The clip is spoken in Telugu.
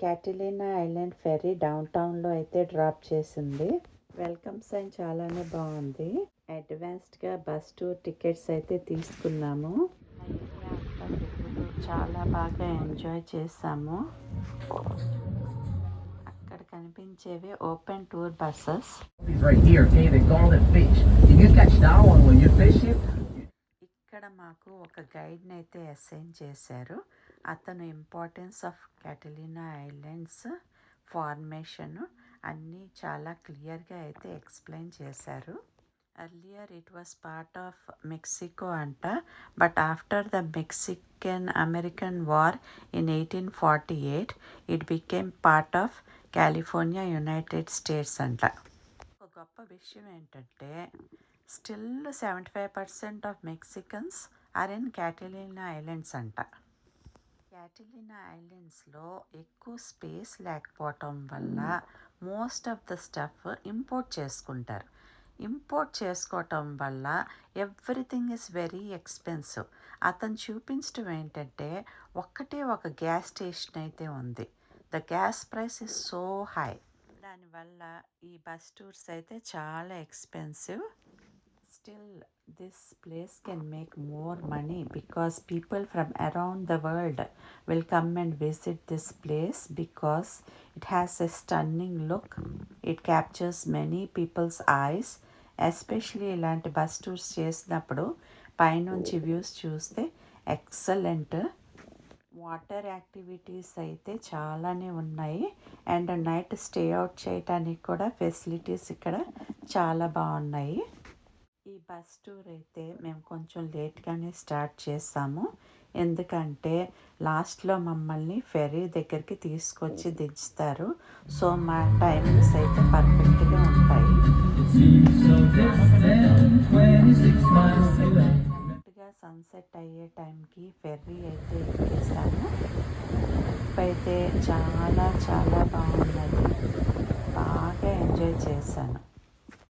క్యాటిలినా ఐలాండ్ ఫెర్రీ డౌన్ టౌన్లో అయితే డ్రాప్ చేసింది. వెల్కమ్ సైన్ చాలానే బాగుంది. అడ్వాన్స్డ్గా బస్ టూర్ టికెట్స్ అయితే తీసుకున్నాము. చాలా బాగా ఎంజాయ్ చేసాము. అక్కడ కనిపించేవి ఓపెన్ టూర్ బస్సెస్. ఇక్కడ మాకు ఒక గైడ్ని అయితే అసైన్ చేశారు. అతను importance of Catalina islands formation అన్నీ చాలా క్లియర్గా అయితే ఎక్స్ప్లెయిన్ చేశారు. Earlier it was part of Mexico అంట but after the Mexican American war in eighteen forty eight it became part of California United States అంట. ఒక గొప్ప విషయం ఏంటంటే still seventy five percent of Mexicans are in Catalina islands అంట. క్యాటలినా ఐలాండ్స్లో ఎక్కువ స్పేస్ లేకపోవటం వల్ల most of the stuff import చేసుకుంటారు. ఇంపోర్ట్ చేసుకోవటం వల్ల ఎవ్రీథింగ్ ఇస్ వెరీ ఎక్స్పెన్సివ్ అతను చూపించడం ఏంటంటే ఒక్కటే ఒక గ్యాస్ స్టేషన్ అయితే ఉంది. The gas price is so high దానివల్ల ఈ బస్ టూర్స్ అయితే చాలా expensive still this place can make more money because people from around the world will come and visit this place because it has a stunning look it captures many peoples eyes especially ఇలాంటి బస్ టూర్స్ చేసినప్పుడు పైనుంచి వ్యూస్ చూస్తే ఎక్సలెంట్ వాటర్ యాక్టివిటీస్ అయితే చాలానే ఉన్నాయి. అండ్ నైట్ స్టే అవుట్ చేయడానికి కూడా ఫెసిలిటీస్ ఇక్కడ చాలా బాగున్నాయి. ఈ బస్ టూర్ అయితే మేము కొంచెం లేట్గానే స్టార్ట్ చేసాము. ఎందుకంటే లాస్ట్లో మమ్మల్ని ఫెర్రీ దగ్గరికి తీసుకొచ్చి దించుతారు. సో మా టైమింగ్స్ అయితే పర్ఫెక్ట్గా ఉంటాయి. కరెక్ట్గా సన్సెట్ అయ్యే టైంకి ఫెర్రీ అయితే ఎక్కేసాము. అయితే చాలా చాలా బాగున్నది బాగా ఎంజాయ్ చేశాను.